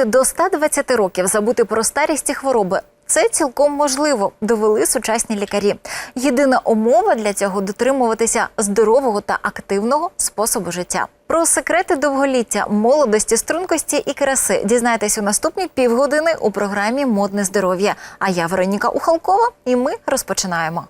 Жити до 120 років, забути про старість і хвороби. Це цілком можливо, довели сучасні лікарі. Єдина умова для цього дотримуватися здорового та активного способу життя. Про секрети довголіття, молодості, стрункості і краси дізнайтесь у наступні півгодини у програмі Модне здоров'я. А я Вероніка Ухалкова, і ми розпочинаємо.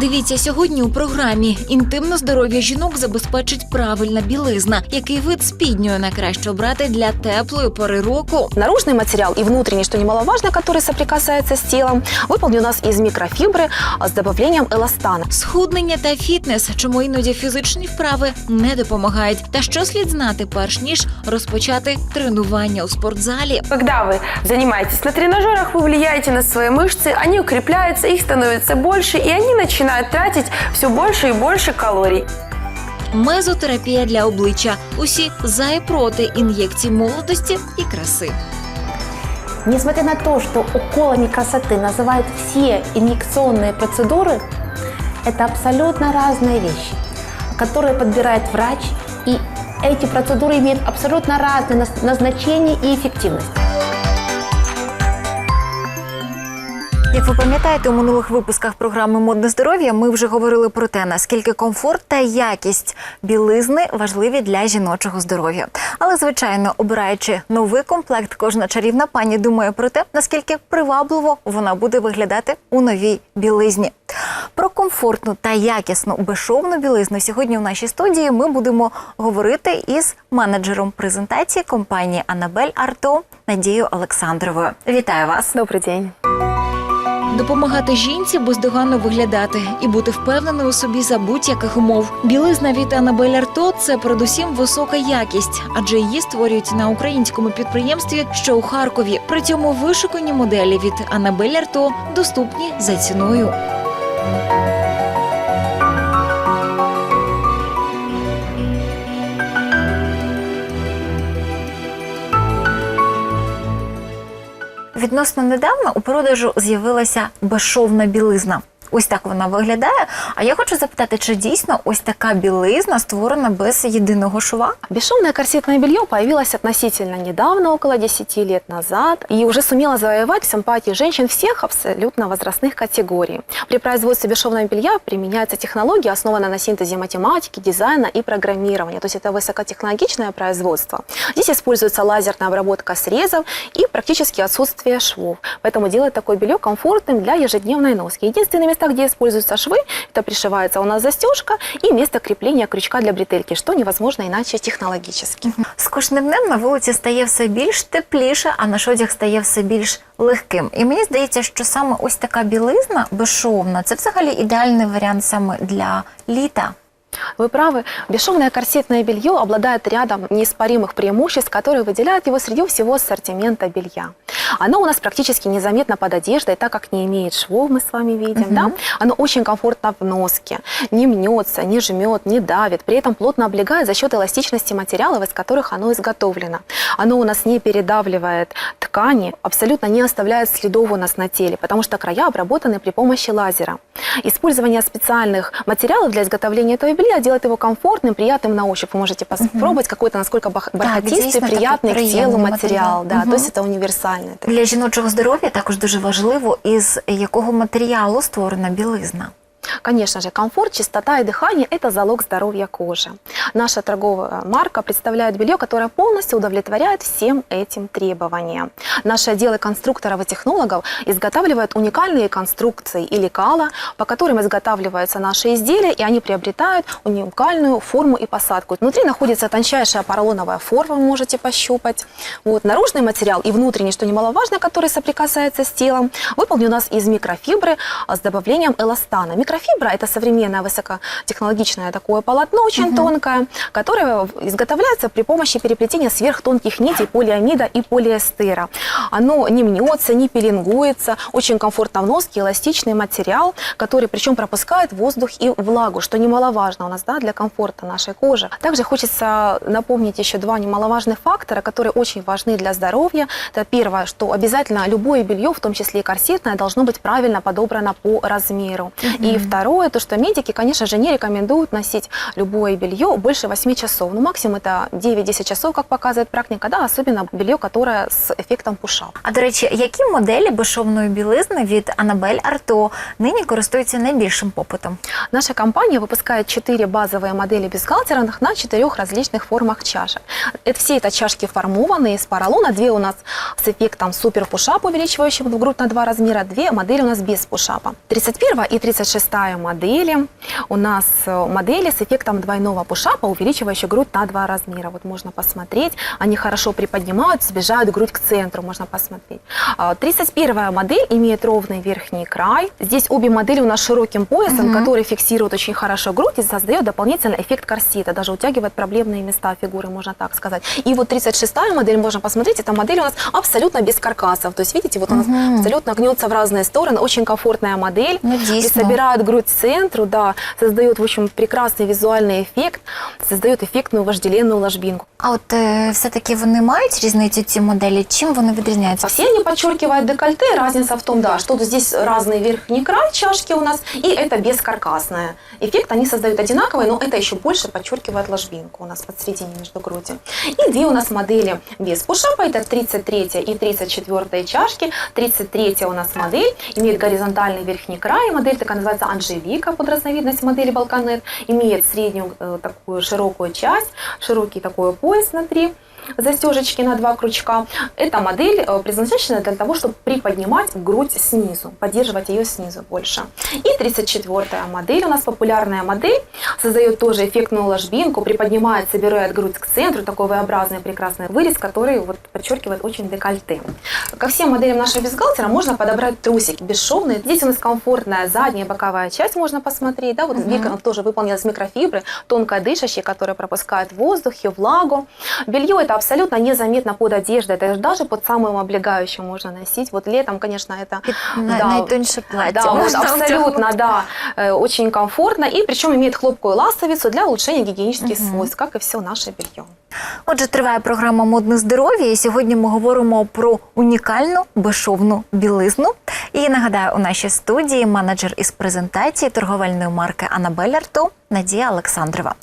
Дивіться сьогодні у програмі інтимне здоров'я жінок забезпечить правильна білизна. Який вид спідньої найкраще обрати для теплої пори року? Наружный материал и внутренний, что немаловажно, который соприкасается с телом, выполнен у нас из микрофибры а, с добавлением эластана. Схуднення та фітнес, чому іноді фізичні вправи не допомагають. Та що слід знати, перш ніж розпочати тренування у спортзалі? Когда вы занимаетесь на тренажерах, вы влияете на свои мышцы, они укрепляются, их становится больше, и они начинают тратить все больше и больше калорий. Мезотерапія для обличчя. Усі за і проти ін'єкцій молодості і краси. Несмотря на то, что уколами красоты называют все инъекционные процедуры, это абсолютно разные вещи, которые подбирает врач, и эти процедуры имеют абсолютно разное наз- назначение и эффективность. Як ви пам'ятаєте, у минулих випусках програми Модне здоров'я ми вже говорили про те, наскільки комфорт та якість білизни важливі для жіночого здоров'я. Але, звичайно, обираючи новий комплект, кожна чарівна пані думає про те, наскільки привабливо вона буде виглядати у новій білизні. Про комфортну та якісну безшовну білизну сьогодні в нашій студії ми будемо говорити із менеджером презентації компанії Анабель Арто Надією Олександровою. Вітаю вас! Добрый день. Допомагати жінці бездоганно виглядати і бути впевненою у собі за будь-яких умов. Білизна від Анабель Арто це передусім висока якість, адже її створюють на українському підприємстві, що у Харкові. При цьому вишукані моделі від Анабель Арто доступні за ціною. Відносно недавно у продажу з'явилася безшовна білизна. Ось так вона виглядає. А я хочу запитати, чи дійсно ось така білизна створена без єдиного шва? Бесшовное корсетное белье появилось относительно недавно, около 10 лет назад, и уже сумело завоевать симпатии женщин всех абсолютно возрастных категорий. При производстве бесшовного белья применяется технология, основанная на синтезе математики, дизайна и программирования. То есть это высокотехнологичное производство. Здесь используется лазерная обработка срезов и практически отсутствие швов. Поэтому делает такое белье комфортным для ежедневной носки. Единственные места, где используются швы, это пришивается у нас застежка и место крепления крючка для бретельки, что невозможно иначе технологически. З кожним днем на вулиці стає все більш тепліше, а наш одяг стає все більш легким. І мені здається, що саме ось така білизна безшовна це взагалі ідеальний варіант саме для літа. Вы правы, бесшовное корсетное белье обладает рядом неиспоримых преимуществ, которые выделяют его среди всего ассортимента белья. Оно у нас практически незаметно под одеждой, так как не имеет швов, мы с вами видим. Мгм. Да? Оно очень комфортно в носке, не мнется, не жмет, не давит, при этом плотно облегает за счет эластичности материалов, из которых оно изготовлено. Оно у нас не передавливает ткани, абсолютно не оставляет следов у нас на теле, потому что края обработаны при помощи лазера. Использование специальных материалов для изготовления этого белья делает его комфортным, приятным на ощупь. Вы можете попробовать какой-то, насколько бах- бархатистый, действительно такой приятный к телу приятный материал. материал. Да, Мгм. то есть это универсальный. Для жіночого здоров'я також дуже важливо, із якого матеріалу створена білизна. Конечно же, комфорт, чистота и дыхание – это залог здоровья кожи. Наша торговая марка представляет белье, которое полностью удовлетворяет всем этим требованиям. Наши отделы конструкторов и технологов изготавливают уникальные конструкции и лекала, по которым изготавливаются наши изделия, и они приобретают уникальную форму и посадку. Внутри находится тончайшая поролоновая форма, вы можете пощупать. Вот, наружный материал и внутренний, что немаловажно, который соприкасается с телом, выполнен у нас из микрофибры а, с добавлением эластана. Микрофибра – это современное высокотехнологичное такое полотно, очень тонкое, которое изготовляется при помощи переплетения сверхтонких нитей полиамида и полиэстера. Оно не мнется, не пеленгуется, очень комфортно в носке, эластичный материал, который причем пропускает воздух и влагу, что немаловажно у нас да, для комфорта нашей кожи. Также хочется напомнить еще два немаловажных фактора, которые очень важны для здоровья. Это первое, что обязательно любое белье, в том числе и корсетное, должно быть правильно подобрано по размеру. И второе, то, что медики, конечно же, не рекомендуют носить любое белье больше больше 8 часов. Ну, максимум это 9-10 часов, как показывает практика, да, особенно белье, которое с эффектом пуша. А до речі, які моделі безшовної білизни від Анабель Арто нині користуються найбільшим попитом? Наша компания выпускает 4 базовые модели бюстгальтерных на четырех различных формах чашек. Это, все это чашки формованные из поролона. Две у нас с эффектом супер пушап, увеличивающим грудь на два размера. Две модели у нас без пушапа. 31 и 36 модели у нас э, модели с эффектом двойного пушапа, увеличивающие грудь на два размера. Вот можно посмотреть. Они хорошо приподнимают, сближают грудь к центру, можно посмотреть. А, 31 модель имеет ровный верхний край. Здесь обе модели у нас широким поясом, который фиксирует очень хорошо грудь и создает дополнительный эффект корсета, даже утягивает проблемные места фигуры, можно так сказать. И вот 36 модель, можно посмотреть, эта модель у нас абсолютно без каркасов. То есть, видите, вот у нас абсолютно гнется в разные стороны, очень комфортная модель. Ну, дійсно собирает грудь к центру, да, создает, в общем, прекрасный визуальный эффект, создает эффектную вожделенную ложбинку. А от е, все-таки вони мають різницю ці моделі? Чим вони відрізняються? Все они подчеркивают декольте. Разница в том, да, что тут здесь разный верхний край чашки у нас, и это бескаркасная. Эффект они создают одинаковый, но это еще больше подчеркивает ложбинку у нас под посередине между грудью. И две у нас модели без пушапа, это 33 и 34 чашки. 33 у нас модель имеет горизонтальный верхний край, модель такая называется Анжелика, под разновидность модели Балканет, имеет среднюю э, такую широкую часть, широкий такой пояс внутри застежечки на два крючка. Эта модель э, предназначена для того, чтобы приподнимать грудь снизу, поддерживать ее снизу больше. И 34-я модель, у нас популярная модель, создает тоже эффектную ложбинку, приподнимает, собирает грудь к центру, такой V-образный прекрасный вырез, который вот подчеркивает очень декольте. Ко всем моделям нашего бюстгальтера можно подобрать трусики бесшовные. Здесь у нас комфортная задняя боковая часть, можно посмотреть. Да, вот mm тоже выполнена из микрофибры, тонкая дышащая, которая пропускает воздух и влагу. Белье это абсолютно незаметно под одеждой, это даже под самым облегающим можно носить. Вот летом, конечно, это... На- найтоньше плаття Да, вот можна абсолютно, да, э, очень комфортно. И причем имеет хлопкую ластовицу для улучшения гигиенических свойств, как и все наше белье. Отже, триває програма Модне здоров'я, і сьогодні ми говоримо про унікальну безшовну білизну. І нагадаю, у нашій студії менеджер із презентації торговельної марки Анабель Арто Надія Олександрова.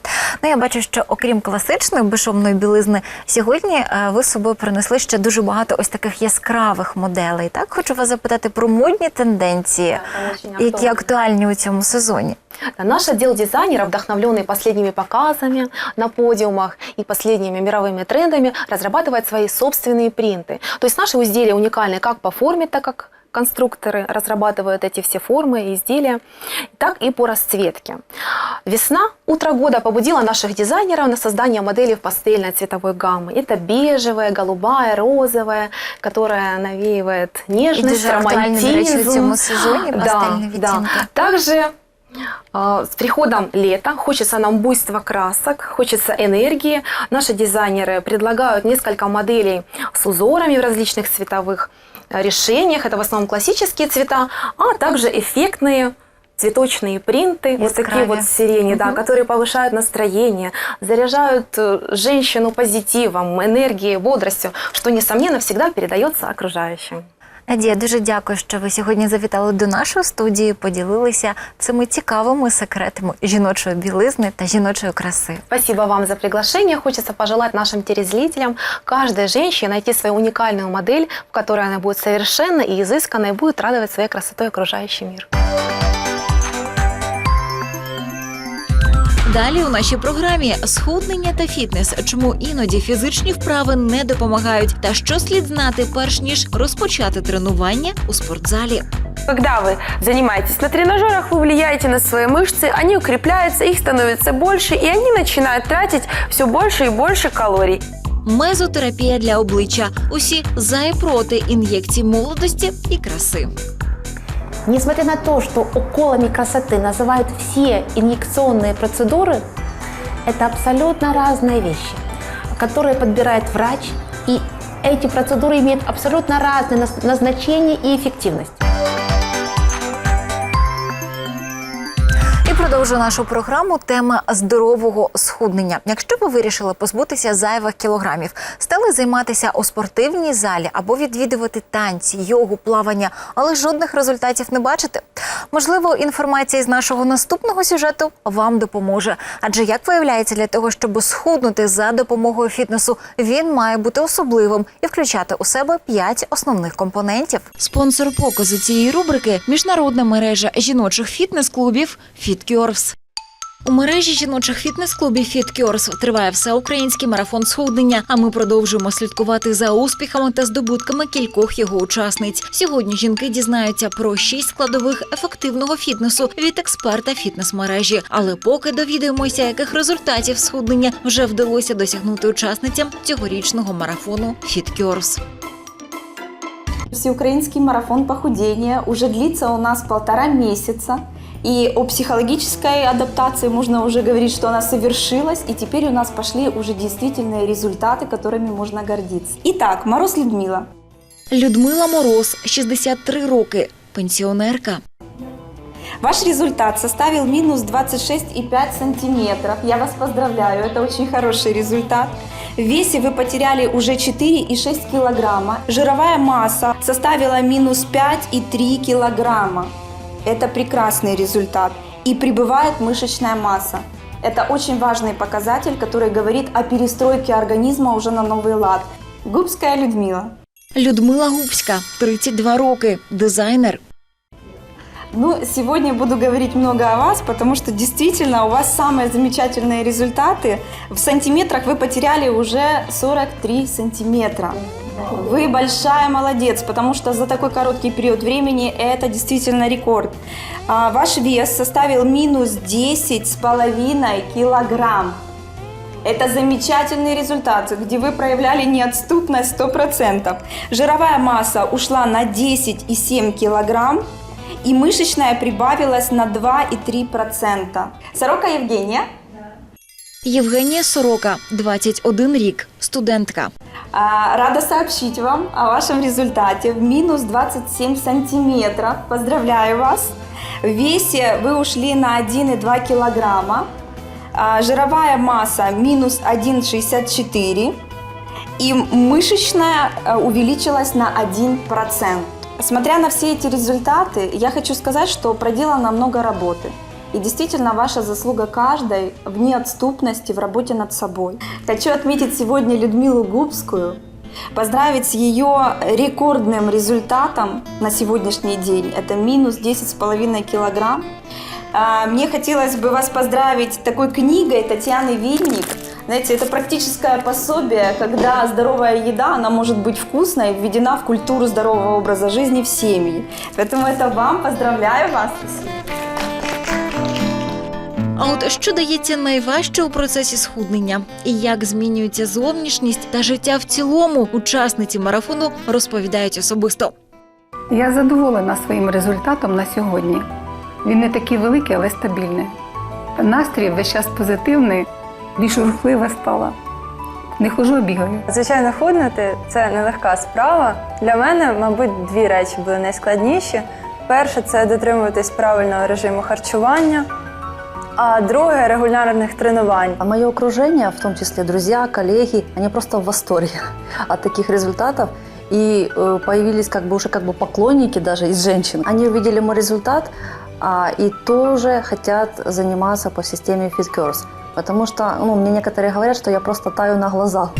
Ну я бачу, що окрім класичної безшовної білизни, сьогодні е, ви з собою принесли ще дуже багато ось таких яскравих моделей. Так хочу вас запитати про модні тенденції, це дуже які актуально. актуальні у цьому сезоні. Да, Наш отдел дизайнера, вдохновленный последними показами на подиумах и последними мировыми трендами, разрабатывает свои собственные принты. То есть наши изделия уникальны как по форме, так как конструкторы разрабатывают эти все формы и изделия, так и по расцветке. Весна, утро года побудила наших дизайнеров на создание моделей в пастельной цветовой гаммы. Это бежевая, голубая, розовая, которая навеивает І нежность, дуже актуальні, до речі, у романтизм. цьому сезоні пастельні відтінки. Также а, с приходом лета хочется нам буйства красок, хочется энергии. Наши дизайнеры предлагают несколько моделей с узорами в различных цветовых э, решениях. Это в основном классические цвета, а также эффектные цветочные принты, вот такие вот сирени, да, которые повышают настроение, заряжают э, женщину позитивом, энергией, бодростью, что, несомненно, всегда передается окружающим. Надія, дуже дякую, що ви сьогодні завітали до нашої студії, поділилися цими цікавими секретами жіночої білизни та жіночої краси. Спасибо вам за приглашение. Хочется пожелать нашим телезрителям, каждой женщине найти свою уникальную модель, в которой она будет совершенно и изысканной и будет радовать своей красотой окружающий мир. Далі у нашій програмі схуднення та фітнес. Чому іноді фізичні вправи не допомагають, та що слід знати, перш ніж розпочати тренування у спортзалі. Когда вы занимаетесь на тренажерах, вы влияете на свои мышцы, они укрепляются, их становится больше, и они начинают тратить все больше и больше калорий. Мезотерапія для обличчя. Усі за і проти ін'єкцій молодості і краси. Несмотря на то, что уколами красоты называют все инъекционные процедуры, это абсолютно разные вещи, которые подбирает врач, и эти процедуры имеют абсолютно разное наз- назначение и эффективность. Продовжую нашу програму. Тема здорового схуднення. Якщо ви вирішили позбутися зайвих кілограмів, стали займатися у спортивній залі або відвідувати танці, йогу, плавання, але жодних результатів не бачите. Можливо, інформація з нашого наступного сюжету вам допоможе. Адже як виявляється, для того, щоб схуднути за допомогою фітнесу, він має бути особливим і включати у себе п'ять основних компонентів. Спонсор показу цієї рубрики міжнародна мережа жіночих фітнес-клубів FitCures. У мережі жіночих фітнес-клубів FitCures триває всеукраїнський марафон схуднення. А ми продовжуємо слідкувати за успіхами та здобутками кількох його учасниць. Сьогодні жінки дізнаються про шість складових ефективного фітнесу від експерта фітнес-мережі. Але поки довідаємося, яких результатів схуднення вже вдалося досягнути учасницям цьогорічного марафону FitCures. Всеукраинский марафон похудения уже длится у нас полтора месяца. И о психологической адаптации можно уже говорить, что она совершилась, и теперь у нас пошли уже действительные результаты, которыми можно гордиться. Итак, Мороз Людмила. Людмила Мороз, 63 роки, пенсіонерка. Ваш результат составил минус 26,5 сантиметров. Я вас поздравляю, это очень хороший результат. В весе вы потеряли уже 4,6 килограмма. Жировая масса составила минус 5,3 килограмма. Это прекрасный результат. И прибывает мышечная масса. Это очень важный показатель, который говорит о перестройке организма уже на новый лад. Губская Людмила. Людмила Губська, 32 роки, дизайнер. Ну, сегодня буду говорить много о вас, потому что действительно у вас самые замечательные результаты. В сантиметрах вы потеряли уже 43 сантиметра. Вы большая молодец, потому что за такой короткий период времени это действительно рекорд. А, ваш вес составил минус 10 с половиной килограмм. Это замечательный результат, где вы проявляли неотступность 100%. Жировая масса ушла на 10,7 килограмм, и мышечная прибавилась на 2,3%. Сорока Евгения. Євгенія Сорока, 21 рік, студентка. А, Рада сообщить вам о вашем результате. В минус 27 сантиметров. Поздравляю вас. В весе вы ушли на 1,2 килограмма. А, Жировая масса минус 1,64. И мышечная э, увеличилась на 1%. Смотря на все эти результаты, я хочу сказать, что проделано много работы. И действительно, ваша заслуга каждой в неотступности в работе над собой. Хочу отметить сегодня Людмилу Губскую, поздравить с ее рекордным результатом на сегодняшний день. Это минус 10,5 килограмм. А, Мне хотелось бы вас поздравить такой книгой Татьяны Винник. Знаете, это практическое пособие, когда здоровая еда, она может быть вкусной, введена в культуру здорового образа жизни в семьи. Поэтому это вам, поздравляю вас. А от що дається найважче у процесі схуднення, і як змінюється зовнішність та життя в цілому, учасниці марафону розповідають особисто. Я задоволена своїм результатом на сьогодні. Він не такий великий, але стабільний. Настрій весь час позитивний, більш рухлива стала. Не хожу, а бігаю. Звичайно, худнути це нелегка справа. Для мене, мабуть, дві речі були найскладніші. Перше це дотримуватись правильного режиму харчування, а друге регулярних тренувань. А мое окружение, в том числе друзья, коллеги, они просто в восторге от таких результатов. И э, появились как бы уже как бы поклонники даже из женщин. Они увидели мой результат а, и тоже хотят заниматься по системе FitCurse. Потому что ну, мне некоторые говорят, что я просто таю на глазах.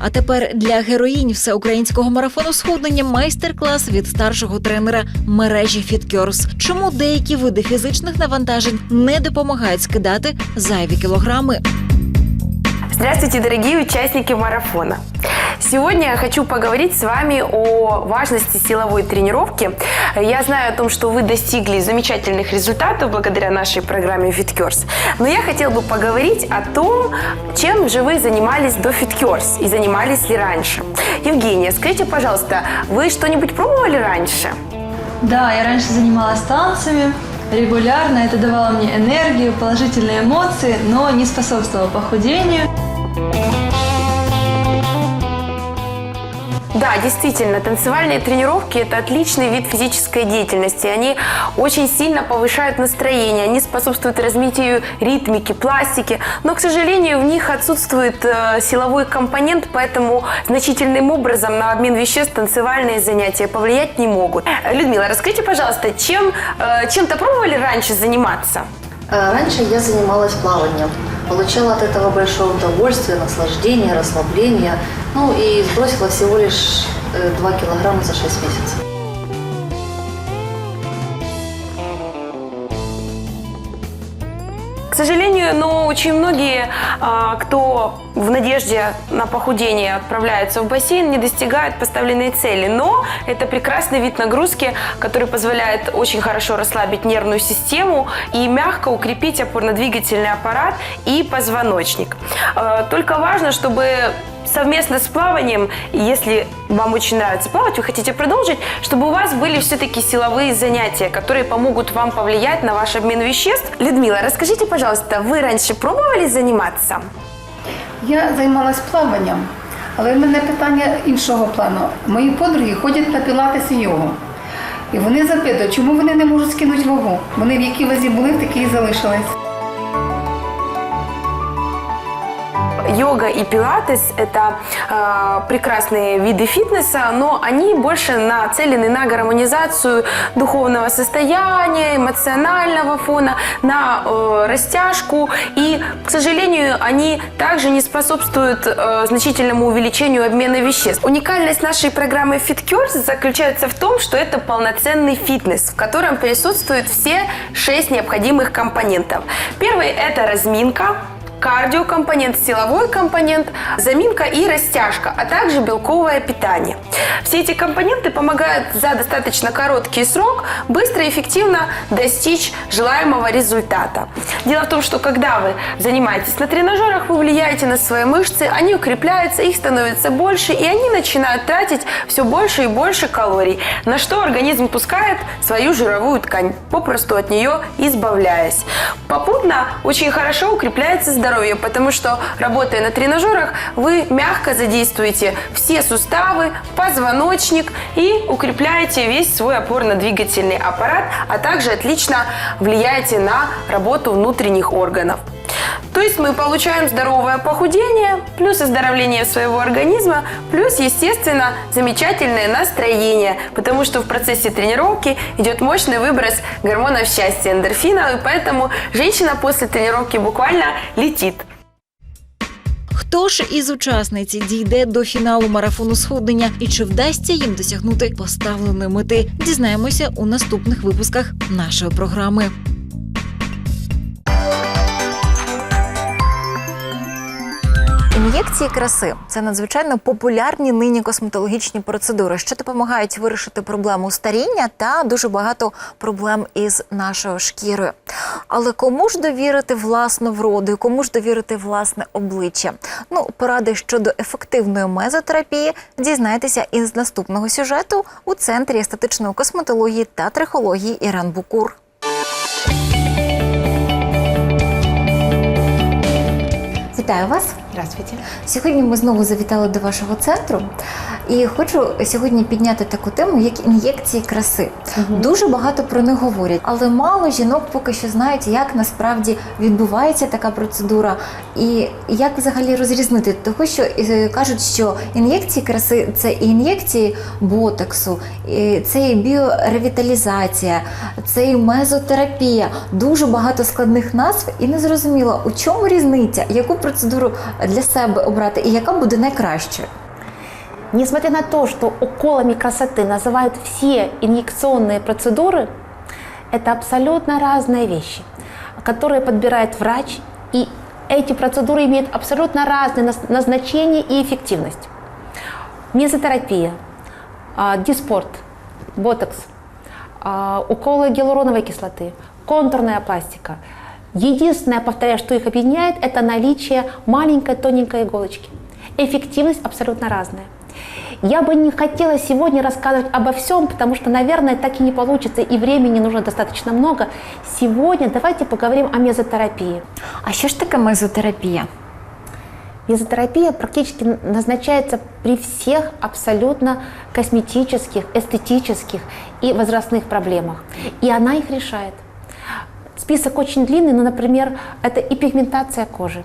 А тепер для героїнь всеукраїнського марафону схуднення майстер-клас від старшого тренера мережі Фіткьорс. Чому деякі види фізичних навантажень не допомагають скидати зайві кілограми? Здравствуйте, дорогие участники марафона. Сегодня я хочу поговорить с вами о важности силовой тренировки. Я знаю о том, что вы достигли замечательных результатов благодаря нашей программе FitCures. Но я хотела бы поговорить о том, чем же вы занимались до FitCures и занимались ли раньше. Евгения, скажите, пожалуйста, вы что-нибудь пробовали раньше? Да, я раньше занималась танцами регулярно, это давало мне энергию, положительные эмоции, но не способствовало похудению. Да, действительно, танцевальные тренировки – это отличный вид физической деятельности. Они очень сильно повышают настроение, они способствуют развитию ритмики, пластики. Но, к сожалению, в них отсутствует э, силовой компонент, поэтому значительным образом на обмен веществ танцевальные занятия повлиять не могут. Людмила, расскажите, пожалуйста, чем, э, чем-то пробовали раньше заниматься? Э, Раньше я занималась плаванием. Получала от этого большое удовольствие, наслаждение, расслабление. Ну и сбросила всего лишь 2 килограмма за 6 месяцев. К сожалению, но очень многие, а, кто в надежде на похудение отправляются в бассейн, не достигают поставленной цели. Но это прекрасный вид нагрузки, который позволяет очень хорошо расслабить нервную систему и мягко укрепить опорно-двигательный аппарат и позвоночник. А, Только важно, чтобы совместно с плаванием, если вам очень нравится плавать, вы хотите продолжить, чтобы у вас были все-таки силовые занятия, которые помогут вам повлиять на ваш обмен веществ. Людмила, расскажите, пожалуйста, вы раньше пробовали заниматься? Я займалась плаванням, але в мене питання іншого плану. Мої подруги ходять на пілатес і йогу. І вони запитують, чому вони не можуть скинути вагу. Вони в якій вазі були, в такій і залишились. Йога и пилатес – это э, прекрасные виды фитнеса, но они больше нацелены на гармонизацию духовного состояния, эмоционального фона, на э, растяжку. И, к сожалению, они также не способствуют э, значительному увеличению обмена веществ. Уникальность нашей программы FitCures заключается в том, что это полноценный фитнес, в котором присутствуют все шесть необходимых компонентов. Первый – это разминка, кардиокомпонент, силовой компонент, заминка и растяжка, а также белковое питание. Все эти компоненты помогают за достаточно короткий срок быстро и эффективно достичь желаемого результата. Дело в том, что когда вы занимаетесь на тренажерах, вы влияете на свои мышцы, они укрепляются, их становится больше, и они начинают тратить все больше и больше калорий, на что организм пускает свою жировую ткань, попросту от нее избавляясь. Попутно очень хорошо укрепляется здоровье, потому что, работая на тренажерах, вы мягко задействуете все суставы, позвоночник и укрепляете весь свой опорно-двигательный аппарат, а также отлично влияете на работу внутренних органов. То есть мы получаем здоровое похудение, плюс оздоровление своего организма, плюс, естественно, замечательное настроение, потому что в процессе тренировки идет мощный выброс гормонов счастья, эндорфина, и поэтому женщина после тренировки буквально летит. Хто ж із учасниць дійде до фіналу марафону сходення і чи вдасться їм досягнути поставленої мети? Дізнаємося у наступних випусках нашої програми. Ін'єкції краси це надзвичайно популярні нині косметологічні процедури, що допомагають вирішити проблему старіння та дуже багато проблем із нашою шкірою. Але кому ж довірити власну вроду, кому ж довірити власне обличчя? Ну, поради щодо ефективної мезотерапії дізнайтеся із наступного сюжету у центрі естетичної косметології та трихології Іран Букур. Вітаю вас! Здравствуйте. Сьогодні ми знову завітали до вашого центру, І хочу сьогодні підняти таку тему, як ін'єкції краси. Дуже багато про них говорять, але мало жінок поки що знають, як насправді відбувається така процедура, і як взагалі розрізнити того, що е, кажуть, що ін'єкції краси це і ін'єкції ботоксу, і це і біоревіталізація, це і мезотерапія. Дуже багато складних назв, і не зрозуміло, у чому різниця, яку процедуру для себе обрати, і яка буде найкращою. Несмотря на то, что уколами красоты называют все инъекционные процедуры, это абсолютно разные вещи, которые подбирает врач, и эти процедуры имеют абсолютно разное наз- назначение и эффективность. Мезотерапия, а, диспорт, ботокс, а, уколы гиалуроновой кислоты, контурная пластика. Единственное, повторяю, что их объединяет, это наличие маленькой тоненькой иголочки. Эффективность абсолютно разная. Я бы не хотела сегодня рассказывать обо всем, потому что, наверное, так и не получится, и времени нужно достаточно много. Сегодня давайте поговорим о мезотерапии. А що ж таке мезотерапія? Мезотерапия практически назначается при всех абсолютно косметических, эстетических и возрастных проблемах. И она их решает. Список очень длинный, но, например, это и пигментация кожи,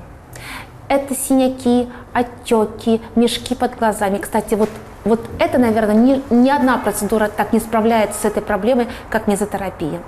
это синяки, отеки, мешки под глазами. Кстати, вот, вот это, наверное, ни, ни одна процедура так не справляется с этой проблемой, как мезотерапия.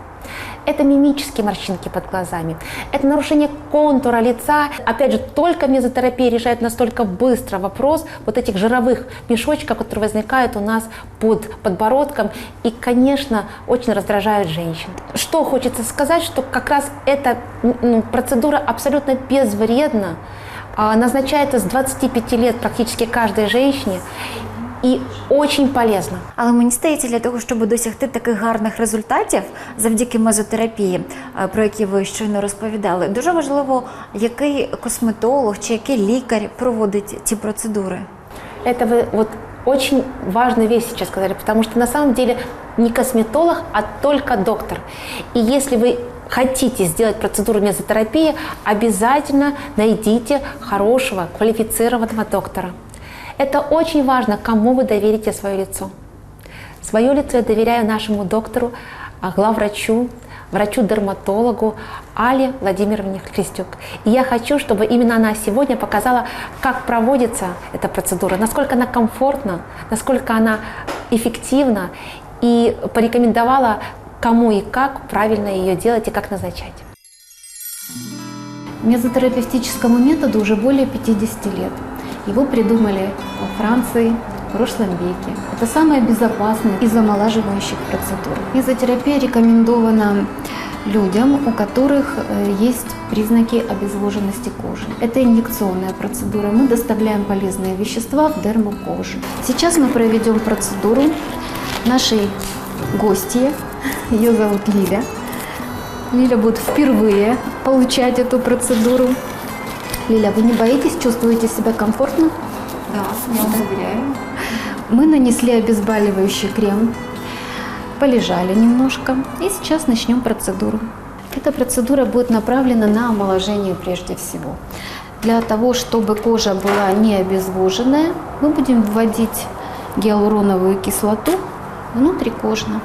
Это мимические морщинки под глазами, это нарушение контура лица. Опять же, только мезотерапия решает настолько быстро вопрос вот этих жировых мешочков, которые возникают у нас под подбородком и, конечно, очень раздражают женщин. Что хочется сказать, что как раз эта ну, процедура абсолютно безвредна, назначается с 25 лет практически каждой женщине і очень полезно. Але мені здається, для того, щоб досягти таких гарних результатів завдяки мезотерапії, е, про які ви щойно розповідали, дуже важливо, який косметолог чи який лікар проводить ці процедури. Это вы вот очень важную вещь сейчас сказали, потому что на самом деле не косметолог, а только доктор. И если вы хотите сделать процедуру мезотерапии, обязательно найдите хорошего, квалифицированного доктора. Это очень важно, кому вы доверите свое лицо. Свое лицо я доверяю нашему доктору, а, главврачу, врачу-дерматологу Але Владимировне Христюк. И я хочу, чтобы именно она сегодня показала, как проводится эта процедура, насколько она комфортна, насколько она эффективна, и порекомендовала, кому и как правильно ее делать и как назначать. Мезотерапевтическому методу уже более 50 лет. Его придумали во Франции в прошлом веке. Это самая безопасная из омолаживающих процедур. Мезотерапия рекомендована людям, у которых э, есть признаки обезвоженности кожи. Это инъекционная процедура. Мы доставляем полезные вещества в дерму кожи. Сейчас мы проведем процедуру нашей гости. Ее зовут Лиля. Лиля будет впервые получать эту процедуру. Лиля, вы не боитесь, чувствуете себя комфортно? Да, я вам доверяю. Мы нанесли обезболивающий крем, полежали немножко и сейчас начнем процедуру. Эта процедура будет направлена на омоложение прежде всего. Для того, чтобы кожа была не обезвоженная, мы будем вводить гиалуроновую кислоту внутрикожно.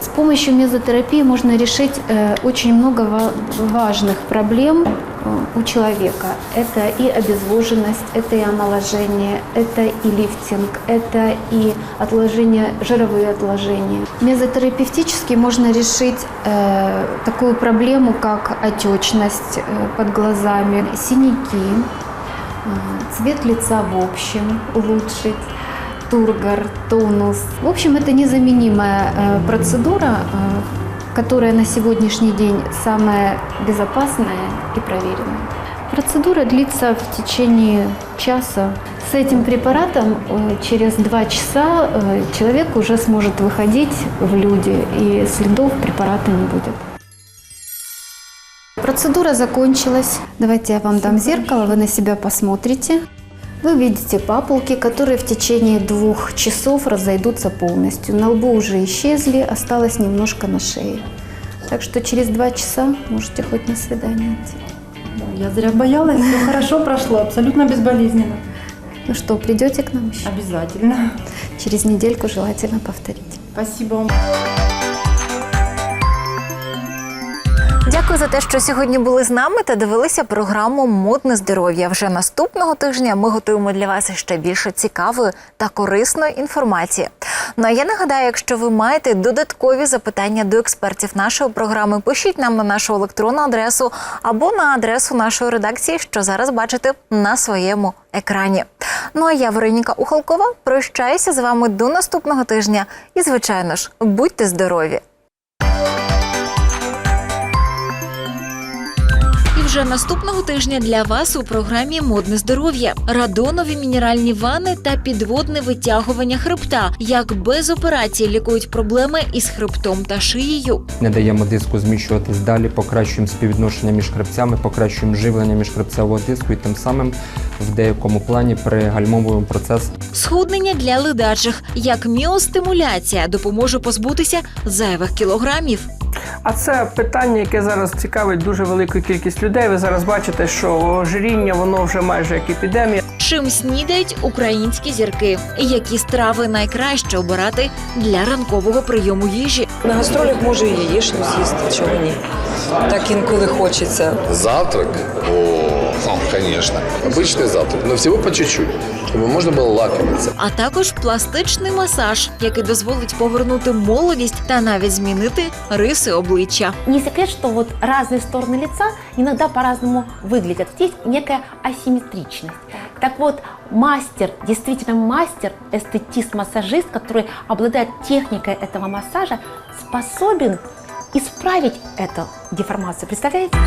С помощью мезотерапии можно решить э, очень много ва- важных проблем э, у человека. Это и обезвоженность, это и омоложение, это и лифтинг, это и отложение, жировые отложения. Мезотерапевтически можно решить э, такую проблему, как отечность э, под глазами, синяки, э, цвет лица в общем улучшить тургор, тонус. В общем, это незаменимая э, процедура, э, которая на сегодняшний день самая безопасная и проверенная. Процедура длится в течение часа. С этим препаратом э, через два часа человек уже сможет выходить в люди, и следов препарата не будет. Процедура закончилась. Давайте я вам дам зеркало, вы на себя посмотрите. Вы видите папулки, которые в течение двух часов разойдутся полностью. На лбу уже исчезли, осталось немножко на шее. Так что через два часа можете хоть на свидание идти. Я зря боялась, все хорошо прошло, абсолютно безболезненно. Ну что, придете к нам еще? Обязательно. Через недельку желательно повторить. Спасибо вам. Дякую за те, що сьогодні були з нами та дивилися програму Модне здоров'я. Вже наступного тижня ми готуємо для вас ще більше цікавої та корисної інформації. Ну а я нагадаю, якщо ви маєте додаткові запитання до експертів нашої програми, пишіть нам на нашу електронну адресу або на адресу нашої редакції, що зараз бачите на своєму екрані. Ну а я, Вероніка Ухалкова, прощаюся з вами до наступного тижня. І, звичайно ж, будьте здорові! Вже наступного тижня для вас у програмі Модне здоров'я радонові мінеральні ванни та підводне витягування хребта, як без операції лікують проблеми із хребтом та шиєю. Не даємо диску зміщуватись далі, покращуємо співвідношення між хребцями, покращуємо живлення міжхребцевого диску і тим самим в деякому плані пригальмовуємо процес Схуднення для ледачих, як міостимуляція допоможе позбутися зайвих кілограмів. А це питання, яке зараз цікавить дуже велику кількість людей. Ви зараз бачите, що ожиріння воно вже майже як епідемія. Чим снідають українські зірки? Які страви найкраще обирати для ранкового прийому їжі? На гастролях можу і яєчню з'їсти, чого ні. Так інколи хочеться. Завтрак? О, конечно. Обычный завтрак, но всего по чуть-чуть, чтобы можно было лакомиться. А також пластичний масаж, який дозволить повернути молодість та навіть змінити риси обличчя. Не секрет, что вот разные стороны лица иногда по-разному выглядят. Есть некая асимметричность. Так вот, мастер, действительно мастер, эстетист, массажист, который обладает техникой этого массажа, способен исправить эту деформацию. Представляете?